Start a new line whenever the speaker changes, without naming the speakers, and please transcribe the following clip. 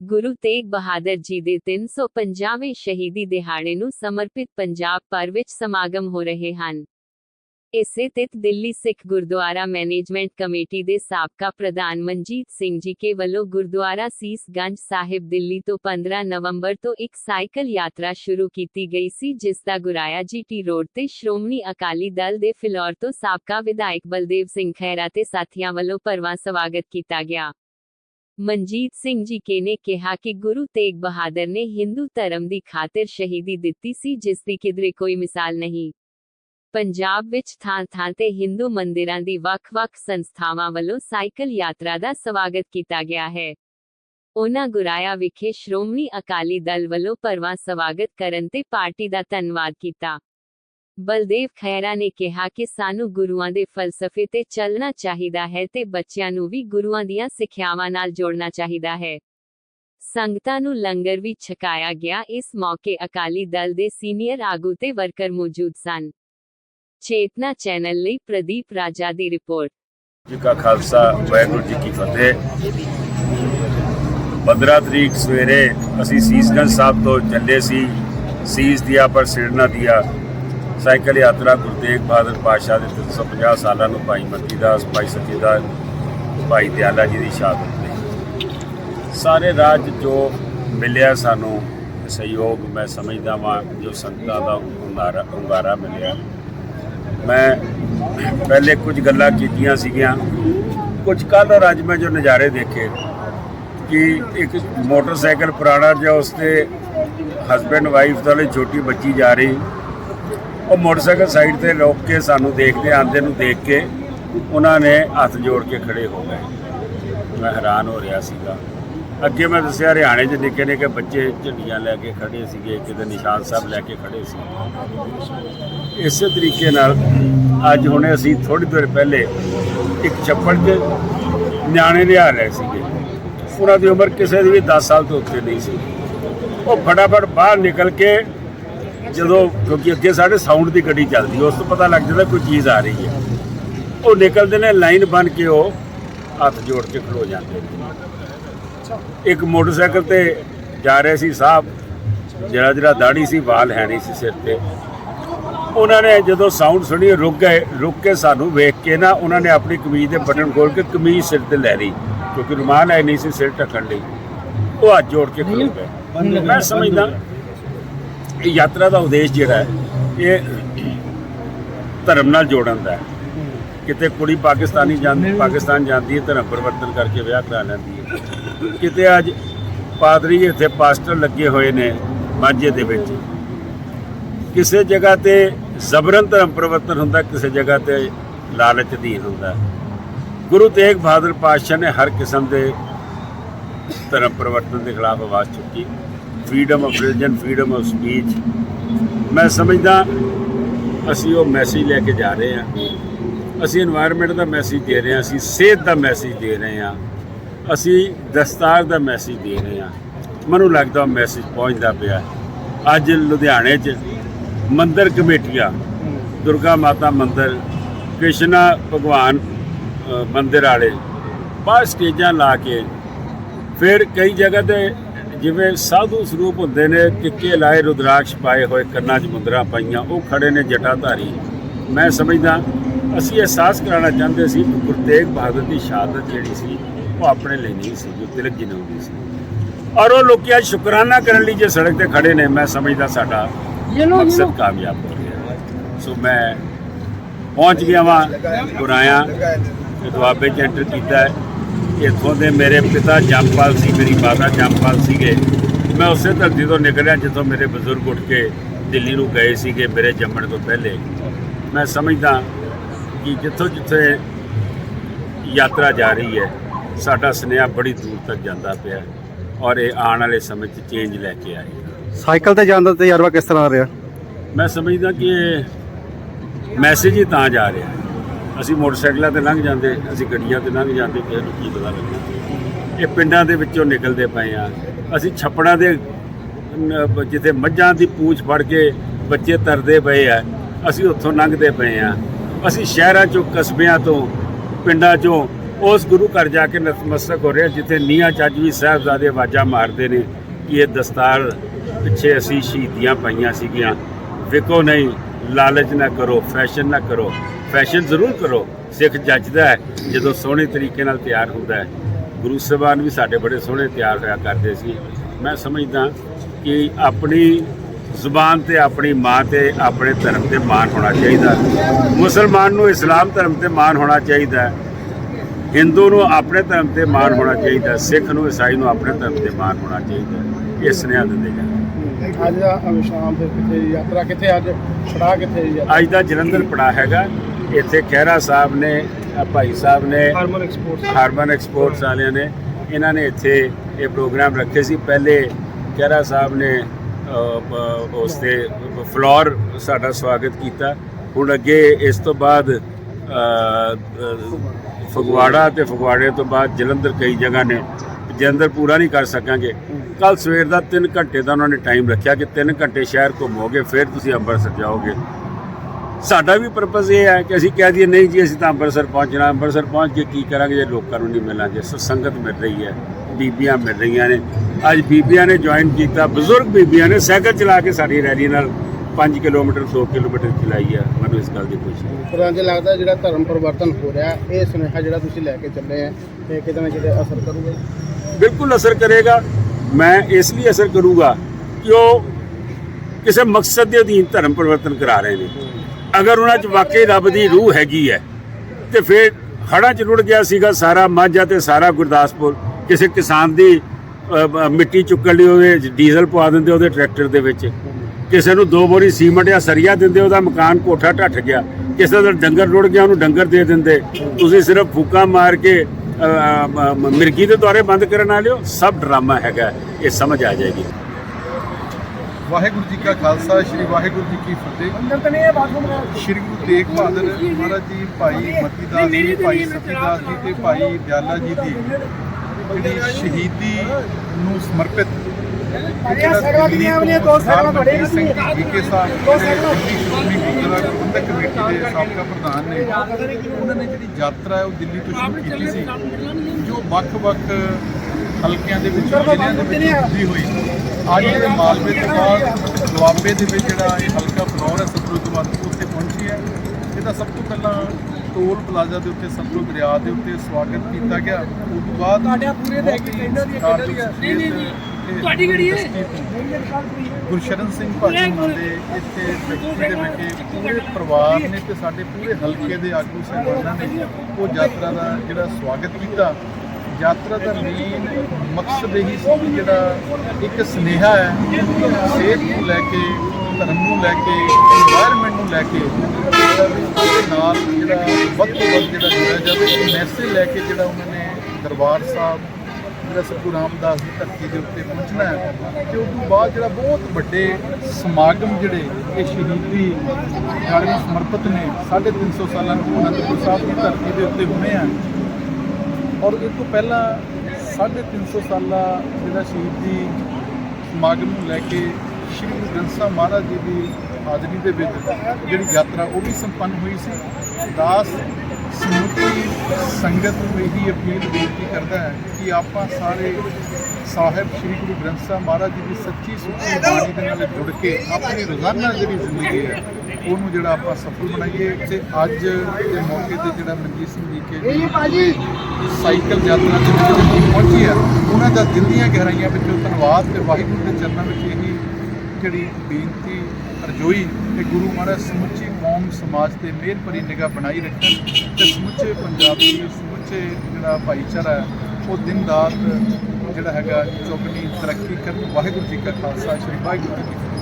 ਗੁਰੂ ਤੇਗ ਬਹਾਦਰ ਜੀ ਦੇ 350ਵੇਂ ਸ਼ਹੀਦੀ ਦਿਹਾੜੇ ਨੂੰ ਸਮਰਪਿਤ ਪੰਜਾਬ ਭਰ ਵਿੱਚ ਸਮਾਗਮ ਹੋ ਰਹੇ ਹਨ। ਇਸੇ ਤਿਤ ਦਿੱਲੀ ਸਿੱਖ ਗੁਰਦੁਆਰਾ ਮੈਨੇਜਮੈਂਟ ਕਮੇਟੀ ਦੇ ਸਾਬਕਾ ਪ੍ਰਧਾਨ ਮਨਜੀਤ ਸਿੰਘ ਜੀ ਕੇ ਵੱਲੋਂ ਗੁਰਦੁਆਰਾ ਸੀਸਗੰਜ ਸਾਹਿਬ ਦਿੱਲੀ ਤੋਂ 15 ਨਵੰਬਰ ਤੋਂ ਇੱਕ ਸਾਈਕਲ ਯਾਤਰਾ ਸ਼ੁਰੂ ਕੀਤੀ ਗਈ ਸੀ, ਜਿਸ ਦਾ ਗੁਰਾਇਆ ਜੀਟੀ ਰੋਡ ਤੇ ਸ਼੍ਰੋਮਣੀ ਅਕਾਲੀ ਦਲ ਦੇ ਫਿਲੌਰ ਤੋਂ ਸਾਬਕਾ ਵਿਧਾਇਕ ਬਲਦੇਵ ਸਿੰਘ ਖਹਿਰਾ ਤੇ ਸਾਥੀਆਂ ਵੱਲੋਂ ਭਰਵਾਂ ਸਵਾਗਤ ਕੀਤਾ ਗਿਆ। ਮਨਜੀਤ ਸਿੰਘ ਜੀ ਕੇ ਨੇ ਕਿਹਾ ਕਿ ਗੁਰੂ ਤੇਗ ਬਹਾਦਰ ਨੇ ਹਿੰਦੂ ਧਰਮ ਦੀ ਖਾਤਰ ਸ਼ਹੀਦੀ ਦਿੱਤੀ ਸੀ, ਜਿਸ ਦੀ ਕਿਧਰੇ ਕੋਈ ਮਿਸਾਲ ਨਹੀਂ ਪੰਜਾਬ ਵਿੱਚ ਥਾਂ-ਥਾਂ ਤੇ ਹਿੰਦੂ ਮੰਦਿਰਾਂ ਦੀ ਵੱਖ-ਵੱਖ ਸੰਸਥਾਵਾਂ ਵੱਲੋਂ ਸਾਈਕਲ ਯਾਤਰਾ ਦਾ ਸਵਾਗਤ ਕੀਤਾ ਗਿਆ ਹੈ। ਉਹਨਾਂ ਗੁਰਾਇਆ ਵਿਖੇ ਸ਼੍ਰੋਮਣੀ ਅਕਾਲੀ ਦਲ ਵੱਲੋਂ ਭਰਵਾਂ ਸਵਾਗਤ ਕਰਨ ਤੇ ਪਾਰਟੀ ਦਾ ਧੰਨਵਾਦ ਕੀਤਾ। ਬਲਦੇਵ ਖਹਿਰਾ ਨੇ ਕਿਹਾ ਕਿ ਸਾਨੂੰ ਗੁਰੂਆਂ ਦੇ ਫਲਸਫੇ ਤੇ ਚੱਲਣਾ ਚਾਹੀਦਾ ਹੈ ਤੇ ਬੱਚਿਆਂ ਨੂੰ ਵੀ ਗੁਰੂਆਂ ਦੀਆਂ ਸਿੱਖਿਆਵਾਂ ਨਾਲ ਜੋੜਨਾ ਚਾਹੀਦਾ ਹੈ। ਸੰਗਤਾਂ ਨੂੰ ਲੰਗਰ ਵੀ ਛਕਾਇਆ ਗਿਆ ਇਸ ਮੌਕੇ ਅਕਾਲੀ ਦਲ ਦੇ ਸੀਨੀਅਰ ਆਗੂ ਤੇ ਵਰਕਰ ਮੌਜੂਦ ਸਨ। ਚੇਤਨਾ ਚੈਨਲ ਲਈ ਪ੍ਰਦੀਪ ਰਾਜਾ ਦੀ ਰਿਪੋਰਟ
ਜੀ ਕਾ ਖਾਲਸਾ, ਵਾਹਿਗੁਰੂ ਜੀ ਕੀ ਫਤਿਹ 15 ਤਰੀਕ ਸਵੇਰੇ ਅਸੀਂ ਸੀਸਗੰਜ ਸਾਹਿਬ ਤੋਂ ਚੱਲੇ ਸੀ ਸੀਸ ਦਿਆ ਪਰ ਸਿਰਨਾ ਦਿਆ ਸਾਈਕਲ ਯਾਤਰਾ ਗੁਰੂ ਤੇਗ ਬਹਾਦਰ ਪਾਤਸ਼ਾਹ ਦੇ 350 ਸਾਲਾਂ ਨੂੰ ਭਾਈ ਮਤੀ ਦਾਸ, ਭਾਈ ਸੱਚੇ ਦਾ, ਭਾਈ ਦਿਆਲਾ ਜੀ ਦੀ ਸ਼ਹਾਦਤ ਤੇ ਸਾਰੇ ਰਾਜ ਜੋ ਮਿਲਿਆ ਸਾਨੂੰ ਸਹਿਯੋਗ ਮੈਂ ਸਮਝਦਾ ਵਾਂ, ਜੋ ਸੰਤਾਂ ਦਾ ਹੁੰਗਾਰਾ ਹੁੰਗਾਰਾ ਮਿਲਿਆ। ਮੈਂ ਪਹਿਲੇ ਕੁਝ ਗੱਲਾਂ ਕੀਤੀਆਂ ਸੀਗੀਆਂ। ਕੁਝ ਕੱਲ੍ਹ ਔਰ ਅੱਜ ਮੈਂ ਜੋ ਨਜ਼ਾਰੇ ਦੇਖੇ ਕਿ ਇੱਕ ਮੋਟਰਸਾਈਕਲ ਪੁਰਾਣਾ ਜਿਹਾ ਉਸ ਤੇ ਹਸਬੈਂਡ ਵਾਈਫ ਦਾ ਲਈ ਛੋਟੀ ਬੱਚੀ ਜਾ ਰਹੀ। ਉਹ ਮੋਟਰਸਾਈਕਲ ਸਾਈਡ ਤੇ ਰੋਕ ਕੇ ਸਾਨੂੰ ਦੇਖਦੇ ਆਂਦੇ ਨੂੰ ਦੇਖ ਕੇ ਉਹਨਾਂ ਨੇ ਹੱਥ ਜੋੜ ਕੇ ਖੜੇ ਹੋ ਗਏ। ਮੈਂ ਹੈਰਾਨ ਹੋ ਰਿਹਾ ਸੀਗਾ। ਅੱਗੇ ਮੈਂ ਦੱਸਿਆ, ਹਰਿਆਣੇ 'ਚ ਨਿੱਕੇ ਨਿੱਕੇ ਬੱਚੇ ਝੰਡੀਆਂ ਲੈ ਕੇ ਖੜੇ ਸੀਗੇ, ਕਿਤੇ ਨਿਸ਼ਾਨ ਸਾਹਿਬ ਲੈ ਕੇ ਖੜੇ ਸੀ। ਇਸੇ ਤਰੀਕੇ ਨਾਲ ਅੱਜ ਹੁਣੇ ਅਸੀਂ ਥੋੜੀ ਦੇਰ ਪਹਿਲੇ ਇੱਕ ਚੱਪੜ 'ਚ ਨਿਆਣੇ ਲਿਆ ਰਹੇ ਸੀਗੇ। ਉਹਨਾਂ ਦੀ ਉਮਰ ਕਿਸੇ ਦੀ ਵੀ 10 ਸਾਲ ਤੋਂ ਉੱਤੇ ਨਹੀਂ ਸੀ। ਉਹ ਫਟਾਫਟ ਬਾਹਰ ਨਿਕਲ ਕੇ ਜਦੋਂ ਕਿਉਂਕਿ ਅੱਗੇ ਸਾਡੇ ਸਾਊਂਡ ਦੀ ਗੱਡੀ ਚੱਲਦੀ ਉਸ ਤੋਂ ਪਤਾ ਲੱਗ ਜਾਂਦਾ ਕੋਈ ਚੀਜ਼ ਆ ਰਹੀ ਹੈ। ਉਹ ਨਿਕਲਦੇ ਨੇ ਲਾਈਨ ਬਣ ਕੇ ਉਹ ਹੱਥ ਜੋੜ ਕੇ ਖਲੋ ਜਾਂਦੇ ਨੇ। ਇੱਕ ਮੋਟਰਸਾਈਕਲ ਤੇ ਜਾ ਰਹੇ ਸੀ ਸਾਹਿਬ ਜਿਹੜਾ ਜਿਹੜਾ ਦਾੜੀ ਸੀ ਵਾਲ ਹੈ ਨਹੀਂ ਸੀ ਸਿਰ ਤੇ। ਉਹਨਾਂ ਨੇ ਜਦੋਂ ਸਾਊਂਡ ਸੁਣੀ ਰੁਕ ਗਏ ਰੁਕ ਕੇ ਸਾਨੂੰ ਵੇਖ ਕੇ ਨਾ ਉਹਨਾਂ ਨੇ ਆਪਣੀ ਕਮੀਜ਼ ਦੇ ਬਟਨ ਖੋਲ ਕੇ ਕਮੀਜ਼ ਸਿਰ ਤੇ ਲੈ ਲਈ ਕਿਉਂਕਿ ਰੁਮਾਲ ਹੈ ਨਹੀਂ ਸੀ ਸਿਰ ਢੱਕਣ ਲਈ। ਉਹ ਹੱਥ ਜੋੜ ਕੇ ਖਲੋ ਗਏ। ਮੈਂ ਸਮਝਦਾ ਇਹ ਯਾਤਰਾ ਦਾ ਉਦੇਸ਼ ਜਿਹੜਾ ਹੈ, ਇਹ ਧਰਮ ਨਾਲ ਜੋੜਨ ਦਾ ਹੈ। ਕਿਤੇ ਕੁੜੀ ਪਾਕਿਸਤਾਨੀ ਜਾਂਦੀ ਪਾਕਿਸਤਾਨ ਜਾਂਦੀ ਹੈ, ਧਰਮ ਪਰਿਵਰਤਨ ਕਰਕੇ ਵਿਆਹ ਕਰਾ ਲੈਂਦੀ ਹੈ। ਕਿਤੇ ਅੱਜ ਪਾਦਰੀ ਇੱਥੇ ਪਾਸਟਰ ਲੱਗੇ ਹੋਏ ਨੇ ਮਾਝੇ ਦੇ ਵਿੱਚ। ਕਿਸੇ ਜਗ੍ਹਾ ਤੇ ਜ਼ਬਰਨ ਧਰਮ ਪਰਿਵਰਤਨ ਹੁੰਦਾ, ਕਿਸੇ ਜਗ੍ਹਾ ਤੇ ਲਾਲਚ ਅਧੀਨ ਹੁੰਦਾ। ਗੁਰੂ ਤੇਗ ਬਹਾਦਰ ਪਾਤਸ਼ਾਹ ਨੇ ਹਰ ਕਿਸਮ ਦੇ ਧਰਮ ਪਰਿਵਰਤਨ ਦੇ ਖਿਲਾਫ ਆਵਾਜ਼ ਚੁੱਕੀ। Freedom of religion freedom of speech ਮੈਂ ਸਮਝਦਾ ਅਸੀਂ ਉਹ ਮੈਸੇਜ ਲੈ ਕੇ ਜਾ ਰਹੇ ਹਾਂ। ਅਸੀਂ এনवायरमेंट ਦਾ ਮੈਸੇਜ ਦੇ ਰਹੇ ਹਾਂ, ਅਸੀਂ ਸਿਹਤ ਦਾ ਮੈਸੇਜ ਦੇ ਰਹੇ ਹਾਂ। ਅਸੀਂ ਦਸਤਾਰ ਦਾ ਮੈਸੇਜ ਦੇ ਰਹੇ ਹਾਂ। ਮੈਨੂੰ ਲੱਗਦਾ ਮੈਸੇਜ ਪਹੁੰਚਦਾ ਪਿਆ। ਅੱਜ ਲੁਧਿਆਣੇ 'ਚ ਮੰਦਰ ਕਮੇਟੀਆਂ, ਦੁਰਗਾ ਮਾਤਾ ਮੰਦਰ, ਕ੍ਰਿਸ਼ਨਾ ਭਗਵਾਨ ਮੰਦਰ ਵਾਲੇ ਬਾਹਰ ਸਟੇਜਾਂ ਲਾ ਕੇ ਫਿਰ ਕਈ ਜਗ੍ਹਾ ਤੇ ਜਿਵੇਂ ਸਾਧੂ ਸਰੂਪ ਹੁੰਦੇ ਨੇ ਟਿੱਕੇ ਲਾਏ ਰੁਦਰਾਕਸ਼ ਪਾਏ ਹੋਏ ਕੰਨਾਂ 'ਚ ਮੁੰਦਰਾਂ ਪਾਈਆਂ ਉਹ ਖੜੇ ਨੇ ਜਟਾਧਾਰੀ। ਮੈਂ ਸਮਝਦਾ ਅਸੀਂ ਅਹਿਸਾਸ ਕਰਾਉਣਾ ਚਾਹੁੰਦੇ ਸੀ ਕਿ ਗੁਰੂ ਤੇਗ ਬਹਾਦਰ ਦੀ ਸ਼ਹਾਦਤ ਜਿਹੜੀ ਸੀ ਉਹ ਆਪਣੇ ਲਈ ਨਹੀਂ ਸੀ ਜੋ ਤਿਲਕ ਜੀ ਨੇ ਹੁੰਦੀ ਸੀ। ਔਰ ਉਹ ਲੋਕੀ ਅੱਜ ਸ਼ੁਕਰਾਨਾ ਕਰਨ ਲਈ ਜੇ ਸੜਕ ਤੇ ਖੜੇ ਨੇ ਮੈਂ ਸਮਝਦਾ ਸਾਡਾ ਮਕਸਦ ਕਾਮਯਾਬ ਹੋ ਗਿਆ। ਸੋ ਮੈਂ ਪਹੁੰਚ ਗਿਆ ਵਾਂ ਗੁਰਾਇਆ ਤੇ ਦੁਆਬੇ ਚ ਐਂਟਰ ਕੀਤਾ ਹੈ। ਇੱਥੋਂ ਦੇ ਮੇਰੇ ਪਿਤਾ ਜੰਪਾਲ ਸੀ ਮੇਰੀ ਮਾਤਾ ਜੰਪਾਲ ਸੀਗੇ। ਮੈਂ ਉਸੇ ਧਰਤੀ ਤੋਂ ਨਿਕਲਿਆ ਜਿੱਥੋਂ ਮੇਰੇ ਬਜ਼ੁਰਗ ਉੱਠ ਕੇ ਦਿੱਲੀ ਨੂੰ ਗਏ ਸੀਗੇ ਮੇਰੇ ਜੰਮਣ ਤੋਂ ਪਹਿਲੇ। ਮੈਂ ਸਮਝਦਾ ਕਿ ਜਿੱਥੋਂ ਜਿੱਥੇ ਯਾਤਰਾ ਜਾ ਰਹੀ ਹੈ ਸਾਡਾ ਸੁਨੇਹਾ ਬੜੀ ਦੂਰ ਤੱਕ ਜਾਂਦਾ ਪਿਆ ਔਰ ਇਹ ਆਉਣ ਵਾਲੇ ਸਮੇਂ 'ਚ ਚੇਂਜ ਲੈ ਕੇ ਆਏਗਾ
ਸਾਈਕਲ ਤੇ ਜਾਣ ਦਾ ਤਜਰਬਾ ਕਿਸ ਤਰ੍ਹਾਂ ਰਿਹਾ?
ਮੈਂ ਸਮਝਦਾ ਕਿ ਇਹ ਮੈਸੇਜ ਹੀ ਤਾਂ ਜਾ ਰਿਹਾ। ਅਸੀਂ ਮੋਟਰਸਾਈਕਲਾਂ ਤੇ ਲੰਘ ਜਾਂਦੇ, ਅਸੀਂ ਗੱਡੀਆਂ ਤੇ ਲੰਘ ਜਾਂਦੇ, ਕਿਸੇ ਨੂੰ ਕੀ ਪਤਾ ਲੱਗਦਾ। ਇਹ ਪਿੰਡਾਂ ਦੇ ਵਿੱਚੋਂ ਨਿਕਲਦੇ ਪਏ ਆ। ਅਸੀਂ ਛੱਪੜਾਂ ਦੇ ਜਿੱਥੇ ਮੱਝਾਂ ਦੀ ਪੂਛ ਫੜ ਕੇ ਬੱਚੇ ਤਰਦੇ ਪਏ ਆ, ਅਸੀਂ ਉੱਥੋਂ ਲੰਘਦੇ ਪਏ ਆ। ਅਸੀਂ ਸ਼ਹਿਰਾਂ ਚੋਂ, ਕਸਬਿਆਂ ਤੋਂ, ਪਿੰਡਾਂ ਚੋਂ, ਉਸ ਗੁਰੂ ਘਰ ਜਾ ਕੇ ਨਤਮਸਤਕ ਹੋ ਰਿਹਾ ਜਿੱਥੇ ਨੀਹਾਂ ਚੱਜ ਵੀ ਸਾਹਿਬਜ਼ਾਦੇ ਆਵਾਜ਼ਾਂ ਮਾਰਦੇ ਨੇ ਕਿ ਇਹ ਦਸਤਾਰ ਪਿੱਛੇ ਅਸੀਂ ਸ਼ਹੀਦੀਆਂ ਪਾਈਆਂ ਸੀਗੀਆਂ। ਵਿਕੋ ਨਹੀਂ, ਲਾਲਚ ਨਾ ਕਰੋ, ਫੈਸ਼ਨ ਨਾ ਕਰੋ। ਫੈਸ਼ਨ ਜ਼ਰੂਰ ਕਰੋ। ਸਿੱਖ ਜੱਜਦਾ ਹੈ ਜਦੋਂ ਸੋਹਣੇ ਤਰੀਕੇ ਨਾਲ ਤਿਆਰ ਹੁੰਦਾ ਹੈ। ਗੁਰੂ ਸਾਹਿਬਾਨ ਵੀ ਸਾਡੇ ਬੜੇ ਸੋਹਣੇ ਤਿਆਰ ਹੋਇਆ ਕਰਦੇ ਸੀ। ਮੈਂ ਸਮਝਦਾ ਕਿ ਆਪਣੀ ਜ਼ੁਬਾਨ ਤੇ ਆਪਣੀ ਮਾਂ ਤੇ ਆਪਣੇ ਧਰਮ ਤੇ ਮਾਣ ਹੋਣਾ ਚਾਹੀਦਾ ਮੁਸਲਮਾਨ ਨੂੰ ਇਸਲਾਮ ਧਰਮ ਤੇ ਮਾਣ ਹੋਣਾ ਚਾਹੀਦਾ ਹਿੰਦੂ ਨੂੰ ਆਪਣੇ ਧਰਮ ਤੇ ਮਾਣ ਹੋਣਾ ਚਾਹੀਦਾ ਸਿੱਖ ਨੂੰ ਈਸਾਈ ਨੂੰ ਆਪਣੇ ਧਰਮ ਤੇ ਮਾਣ ਹੋਣਾ ਚਾਹੀਦਾ ਇਹ ਸੁਨੇਹਾ ਦਿੰਦੇ ਜਾਂਦੇ
ਅੱਜ ਦਾ ਸ਼ਾਮ ਦੇ ਜੀ ਯਾਤਰਾ ਕਿੱਥੇ? ਅੱਜ ਛੜਾ ਕਿੱਥੇ
ਅੱਜ ਦਾ ਜਲੰਧਰ ਪੜਾ ਹੈਗਾ। ਇੱਥੇ ਖਹਿਰਾ ਸਾਹਿਬ ਨੇ ਭਾਈ ਸਾਹਿਬ ਨੇ
ਹਾਰਮੋਨ ਐਕਸਪੋਰਟਸ
ਹਾਰਬਨ ਐਕਸਪੋਰਟਸ ਵਾਲਿਆਂ ਨੇ ਇਹਨਾਂ ਨੇ ਇੱਥੇ ਇਹ ਪ੍ਰੋਗਰਾਮ ਰੱਖੇ ਸੀ। ਪਹਿਲੇ ਖਹਿਰਾ ਸਾਹਿਬ ਨੇ ਉਸ ਤੇ ਫਲੋਰ ਸਾਡਾ ਸਵਾਗਤ ਕੀਤਾ। ਹੁਣ ਅੱਗੇ ਇਸ ਤੋਂ ਬਾਅਦ ਫਗਵਾੜਾ ਤੇ ਫਗਵਾੜੇ ਤੋਂ ਬਾਅਦ ਜਲੰਧਰ ਕਈ ਜਗ੍ਹਾ ਨੇ। ਜਲੰਧਰ ਪੂਰਾ ਨਹੀਂ ਕਰ ਸਕਾਂਗੇ। ਕੱਲ ਸਵੇਰ ਦਾ 3 ਘੰਟੇ ਦਾ ਉਹਨਾਂ ਨੇ ਟਾਈਮ ਰੱਖਿਆ ਕਿ 3 ਘੰਟੇ ਸ਼ਹਿਰ ਘੁੰਮੋਗੇ ਫਿਰ ਤੁਸੀਂ ਅੰਮ੍ਰਿਤਸਰ ਜਾਓਗੇ। ਸਾਡਾ ਵੀ ਪਰਪਸ ਇਹ ਹੈ ਕਿ ਅਸੀਂ ਕਹਿ ਦਈਏ ਨਹੀਂ ਜੀ ਅਸੀਂ ਤਾਂ ਅੰਮ੍ਰਿਤਸਰ ਪਹੁੰਚਣਾ। ਅੰਮ੍ਰਿਤਸਰ ਪਹੁੰਚ ਕੇ ਕੀ ਕਰਾਂਗੇ ਜੇ ਲੋਕਾਂ ਨੂੰ ਨਹੀਂ ਮਿਲਾਂਗੇ ਸੰਗਤ ਮਿਲ ਰਹੀ ਹੈ ਬੀਬੀਆਂ ਮਿਲ ਰਹੀਆਂ ਨੇ। ਅੱਜ ਬੀਬੀਆਂ ਨੇ ਜੁਆਇਨ ਕੀਤਾ ਬਜ਼ੁਰਗ ਬੀਬੀਆਂ ਨੇ ਸਾਈਕਲ ਚਲਾ ਕੇ ਸਾਡੀ ਰੈਲੀ ਨਾਲ 5 ਕਿਲੋਮੀਟਰ 2 ਕਿਲੋਮੀਟਰ ਚਲਾਈ ਹੈ। ਮੈਨੂੰ ਇਸ ਗੱਲ ਦੀ ਖੁਸ਼ੀ ਹੈ।
ਪਰ ਅੱਜ ਲੱਗਦਾ ਜਿਹੜਾ ਧਰਮ ਪਰਿਵਰਤਨ ਹੋ ਰਿਹਾ ਇਹ ਸੁਨੇਹਾ ਜਿਹੜਾ ਤੁਸੀਂ ਲੈ ਕੇ ਚੱਲੇ ਆ ਇਹ ਕਿਤੇ ਨਾ ਕਿਤੇ ਅਸਰ ਕਰੂਗਾ? ਜੀ।
ਬਿਲਕੁਲ ਅਸਰ ਕਰੇਗਾ। ਮੈਂ ਇਸ ਲਈ ਅਸਰ ਕਰੂਗਾ ਕਿ ਉਹ ਕਿਸੇ ਮਕਸਦ ਦੇ ਅਧੀਨ ਧਰਮ ਪਰਿਵਰਤਨ ਕਰਾ ਰਹੇ ਨੇ। ਅਗਰ ਉਹਨਾਂ 'ਚ ਵਾਕਈ ਰੱਬ ਦੀ ਰੂਹ ਹੈਗੀ ਹੈ, ਤੇ ਫਿਰ ਹੜ੍ਹਾਂ 'ਚ ਰੁੜ ਗਿਆ ਸੀਗਾ ਸਾਰਾ ਮਾਝਾ ਤੇ ਸਾਰਾ ਗੁਰਦਾਸਪੁਰ। ਕਿਸੇ ਕਿਸਾਨ ਦੀ ਮਿੱਟੀ ਚੁੱਕਣ ਲਈ ਉਹਦੇ ਡੀਜ਼ਲ ਪਵਾ ਦਿੰਦੇ ਉਹਦੇ ਟਰੈਕਟਰ ਦੇ ਵਿੱਚ। ਕਿਸੇ ਨੂੰ ਦੋ ਬੋਰੀ ਸੀਮੈਂਟ ਜਾਂ ਸਰੀਆ ਦਿੰਦੇ, ਉਹਦਾ ਮਕਾਨ ਕੋਠਾ ਢੱਠ ਗਿਆ। ਕਿਸੇ ਦਾ ਡੰਗਰ ਰੁੜ ਗਿਆ, ਉਹਨੂੰ ਡੰਗਰ ਦੇ ਦਿੰਦੇ। ਤੁਸੀਂ ਸਿਰਫ ਫੂਕਾਂ ਮਾਰ ਕੇ ਮਿਰਗੀ ਦੇ ਦੁਆਰੇ ਬੰਦ ਕਰਨ ਵਾਲਿਓ ਸਭ ਡਰਾਮਾ ਹੈਗਾ, ਇਹ ਸਮਝ ਆ ਜਾਏਗੀ।
ਵਾਹਿਗੁਰੂ ਜੀ ਕਾ ਖਾਲਸਾ ਸ੍ਰੀ ਵਾਹਿਗੁਰੂ ਜੀ ਕੀ ਫਤਿਹ। ਸ੍ਰੀ ਗੁਰੂ ਤੇਗ ਬਹਾਦਰ ਮਹਾਰਾਜ ਜੀ ਭਾਈ ਮਤੀ ਦਾਸ ਜੀ ਭਾਈ ਸਤੀ ਦਾਸ ਜੀ ਤੇ ਭਾਈ ਦਿਆਲਾ ਜੀ ਦੀ ਜਿਹੜੀ ਸ਼ਹੀਦੀ ਨੂੰ ਸਮਰਪਿਤ ਉਹਨਾਂ ਨੇ ਜਿਹੜੀ ਯਾਤਰਾ ਹੈ ਉਹ ਦਿੱਲੀ ਤੋਂ ਸ਼ੁਰੂ ਕੀਤੀ ਸੀ ਜੋ ਵੱਖ-ਵੱਖ ਹਲਕਿਆਂ ਦੇ ਵਿੱਚ ਜ਼ਿਲ੍ਹਿਆਂ ਦੇ ਵਿੱਚ ਹੋਈ। ਅੱਜ ਦੇ ਮਾਲਵੇ ਤੋਂ ਬਾਅਦ ਦੁਆਬੇ ਦੇ ਵਿੱਚ ਜਿਹੜਾ ਇਹ ਹਲਕਾ ਫਲੋਰ ਹੈ ਸਤਲੁਜ ਤੋਂ ਬਾਅਦ ਉੱਥੇ ਪਹੁੰਚੀ ਹੈ। ਇਹਦਾ ਸਭ ਤੋਂ ਪਹਿਲਾਂ ਟੋਲ ਪਲਾਜ਼ਾ ਦੇ ਉੱਤੇ ਸਤਲੁਜ ਦਰਿਆ ਦੇ ਉੱਤੇ ਸਵਾਗਤ ਕੀਤਾ ਗਿਆ। ਉਸ ਤੋਂ ਬਾਅਦ ਤੁਹਾਡੇ ਪੂਰੇ ਦੇ ਕੇ ਇਹਨਾਂ ਦੀ ਨਹੀਂ ਨਹੀਂ ਤੁਹਾਡੀ ਕਿਹੜੀ ਹੈ? ਗੁਰਸ਼ਰਨ ਸਿੰਘ ਭਾਜੀ ਦੇ ਇੱਥੇ ਫੈਕਟਰੀ ਦੇ ਵਿੱਚ ਪੂਰੇ ਪਰਿਵਾਰ ਨੇ ਤੇ ਸਾਡੇ ਪੂਰੇ ਹਲਕੇ ਦੇ ਆਗੂ ਸਾਹਿਬਾਨਾਂ ਨੇ ਉਹ ਯਾਤਰਾ ਦਾ ਜਿਹੜਾ ਸਵਾਗਤ ਕੀਤਾ। ਯਾਤਰਾ ਦਾ ਮੇਨ ਮਕਸਦ ਇਹੀ ਸੀ ਕਿ ਜਿਹੜਾ ਇੱਕ ਸਨੇਹਾ ਹੈ, ਸਿਹਤ ਨੂੰ ਲੈ ਕੇ, ਧਰਮ ਨੂੰ ਲੈ ਕੇ এনवायरमेंट ਨੂੰ ਲੈ ਕੇ, ਉਹਦੇ ਨਾਲ ਜਿਹੜਾ ਵੱਧ ਤੋਂ ਵੱਧ ਜਿਹੜਾ ਜੁੜਿਆ ਜਾਵੇ। ਇਹ ਮੈਸੇਜ ਲੈ ਕੇ ਜਿਹੜਾ ਉਹਨਾਂ ਨੇ ਦਰਬਾਰ ਸਾਹਿਬ, ਜਿਹੜਾ ਸਤਿਗੁਰੂ ਰਾਮਦਾਸ ਦੀ ਧਰਤੀ ਦੇ ਉੱਤੇ ਪਹੁੰਚਣਾ ਹੈ, ਤੇ ਉਸ ਤੋਂ ਬਾਅਦ ਜਿਹੜਾ ਬਹੁਤ ਵੱਡੇ ਸਮਾਗਮ ਜਿਹੜੇ ਇਹ ਸ਼ਹੀਦੀ ਗਾੜੀ ਸਮਰਪਿਤ ਨੇ 350 ਸਾਲਾਂ ਤੋਂ ਅਨੰਦਪੁਰ ਸਾਹਿਬ ਦੀ ਧਰਤੀ ਦੇ ਉੱਤੇ ਹੋਣੇ ਆ। ਔਰ ਇਹ ਤੋਂ ਪਹਿਲਾਂ 350 ਸਾਲਾ ਜਿਹੜਾ ਸ਼ਹੀਦੀ ਸਮਾਗਮ ਨੂੰ ਲੈ ਕੇ ਸ਼੍ਰੀ ਗੁਰੂ ਗ੍ਰੰਥ ਸਾਹਿਬ ਮਹਾਰਾਜ ਜੀ ਦੀ ਹਾਜ਼ਰੀ ਦੇ ਵਿੱਚ ਜਿਹੜੀ ਯਾਤਰਾ ਉਹ ਵੀ ਸੰਪੰਨ ਹੋਈ ਸੀ। ਦਾਸ ਸਮੁੱਚੀ ਸੰਗਤ ਨੂੰ ਇਹੀ ਅਪੀਲ ਬੇਨਤੀ ਕਰਦਾ ਹੈ ਕਿ ਆਪਾਂ ਸਾਰੇ ਸਾਹਿਬ ਸ਼੍ਰੀ ਗੁਰੂ ਗ੍ਰੰਥ ਸਾਹਿਬ ਮਹਾਰਾਜ ਜੀ ਦੀ ਸੱਚੀ ਸੁੱਚੀ ਬਾਣੀ ਦੇ ਨਾਲ ਜੁੜ ਕੇ ਆਪਣੀ ਰੋਜ਼ਾਨਾ ਜਿਹੜੀ ਜ਼ਿੰਦਗੀ ਹੈ, ਉਹਨੂੰ ਜਿਹੜਾ ਆਪਾਂ ਸਫਲ ਬਣਾਈਏ ਤੇ ਅੱਜ ਦੇ ਮੌਕੇ ਤੇ ਜਿਹੜਾ ਮਨਜੀਤ ਸਿੰਘ ਜੀ ਕੇ ਸਾਈਕਲ ਯਾਤਰਾ ਦੇ ਵਿੱਚ ਜਿਹੜੀ ਪਹੁੰਚੀ ਹੈ, ਉਹਨਾਂ ਦਾ ਦਿਲ ਦੀਆਂ ਗਹਿਰਾਈਆਂ ਵਿੱਚੋਂ ਧੰਨਵਾਦ ਤੇ ਵਾਹਿਗੁਰੂ ਦੇ ਚਰਨਾਂ ਵਿੱਚ ਇਹੀ ਜਿਹੜੀ ਬੇਨਤੀ ਅਰਜ਼ੋਈ ਕਿ ਗੁਰੂ ਮਹਾਰਾਜ ਸਮੁੱਚੀ ਕੌਮ ਸਮਾਜ ਤੇ ਮਿਹਰ ਭਰੀ ਨਿਗਾਹ ਬਣਾਈ ਰੱਖਣ ਤੇ ਸਮੁੱਚੇ ਪੰਜਾਬੀ ਸਮੁੱਚੇ ਜਿਹੜਾ ਭਾਈਚਾਰਾ ਉਹ ਦਿਨ ਰਾਤ ਜਿਹੜਾ ਹੈਗਾ ਚੌਗਣੀ ਤਰੱਕੀ ਕਰਨ। ਵਾਹਿਗੁਰੂ ਜੀ ਕਾ ਖਾਲਸਾ, ਸ੍ਰੀ ਵਾਹਿਗੁਰੂ ਜੀ ਕੀ